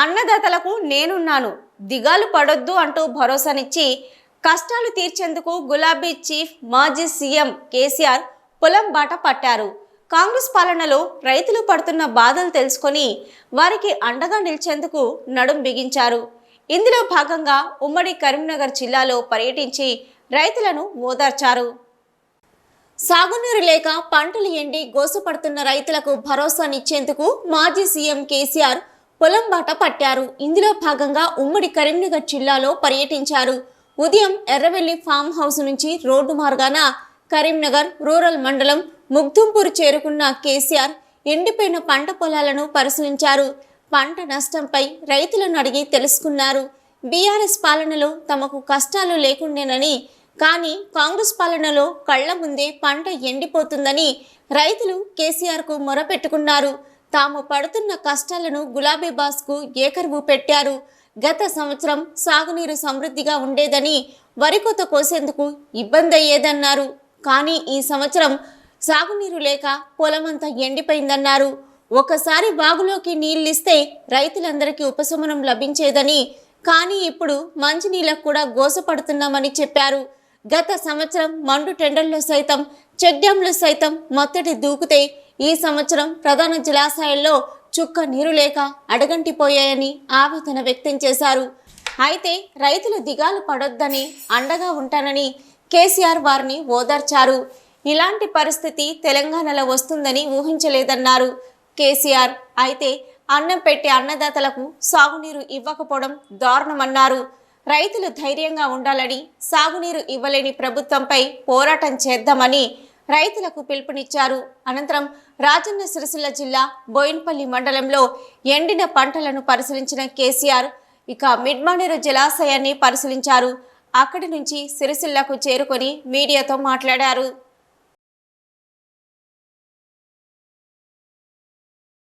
అన్నదాతలకు నేనున్నాను. దిగాలు పడొద్దు అంటూ భరోసానిచ్చి కష్టాలు తీర్చేందుకు గులాబీ చీఫ్ మాజీ సీఎం కేసీఆర్ పొలం బాట పట్టారు. కాంగ్రెస్ పాలనలో రైతులు పడుతున్న బాధలు తెలుసుకొని వారికి అండగా నిలిచేందుకు నడుం బిగించారు. ఇందులో భాగంగా ఉమ్మడి కరీంనగర్ జిల్లాలో పర్యటించి రైతులను ఓదార్చారు. సాగునీరు లేక పంటలు ఎండి గోసుపడుతున్న రైతులకు భరోసానిచ్చేందుకు మాజీ సీఎం కేసీఆర్ పొలం బాట పట్టారు. ఇందులో భాగంగా ఉమ్మడి కరీంనగర్ జిల్లాలో పర్యటించారు. ఉదయం ఎర్రవెల్లి ఫామ్ హౌస్ నుంచి రోడ్డు మార్గాన కరీంనగర్ రూరల్ మండలం ముగ్ధుంపూర్ చేరుకున్న కేసీఆర్ ఎండిపోయిన పంట పొలాలను పరిశీలించారు. పంట నష్టంపై రైతులను అడిగి తెలుసుకున్నారు. బీఆర్ఎస్ పాలనలో తమకు కష్టాలు లేకుండేనని కానీ కాంగ్రెస్ పాలనలో కళ్ళ ముందే పంట ఎండిపోతుందని రైతులు కేసీఆర్కు మొరపెట్టుకున్నారు. తాము పడుతున్న కష్టాలను గులాబీ బాస్కు ఏకరువు పెట్టారు. గత సంవత్సరం సాగునీరు సమృద్ధిగా ఉండేదని వరికోత కోసేందుకు ఇబ్బంది అయ్యేదన్నారు కానీ ఈ సంవత్సరం సాగునీరు లేక పొలమంతా ఎండిపోయిందన్నారు. ఒకసారి బాగులోకి నీళ్ళిస్తే రైతులందరికీ ఉపశమనం లభించేదని కానీ ఇప్పుడు మంచినీళ్ళకు కూడా గోసపడుతున్నామని చెప్పారు. గత సంవత్సరం మండు టెండర్లో సైతం చెక్ డ్యాంలు సైతం మొత్తటి దూకుతే ఈ సంవత్సరం ప్రధాన జలాశయాల్లో చుక్క నీరు లేక అడగంటిపోయాయని ఆవేదన వ్యక్తం చేశారు. అయితే రైతులు దిగాలు పడొద్దని అండగా ఉంటానని కేసీఆర్ వారిని ఓదార్చారు. ఇలాంటి పరిస్థితి తెలంగాణలో వస్తుందని ఊహించలేదన్నారు కేసీఆర్. అయితే అన్నం పెట్టే అన్నదాతలకు సాగునీరు ఇవ్వకపోవడం దారుణమన్నారు. రైతులు ధైర్యంగా ఉండాలని సాగునీరు ఇవ్వలేని ప్రభుత్వంపై పోరాటం చేద్దామని రైతులకు పిలుపునిచ్చారు. అనంతరం రాజన్న సిరిసిల్ల జిల్లా బోయిన్పల్లి మండలంలో ఎండిన పంటలను పరిశీలించిన కేసీఆర్ ఇక మిడ్మానేరు జలాశయాన్ని పరిశీలించారు. అక్కడి నుంచి సిరిసిల్లకు చేరుకొని మీడియాతో మాట్లాడారు.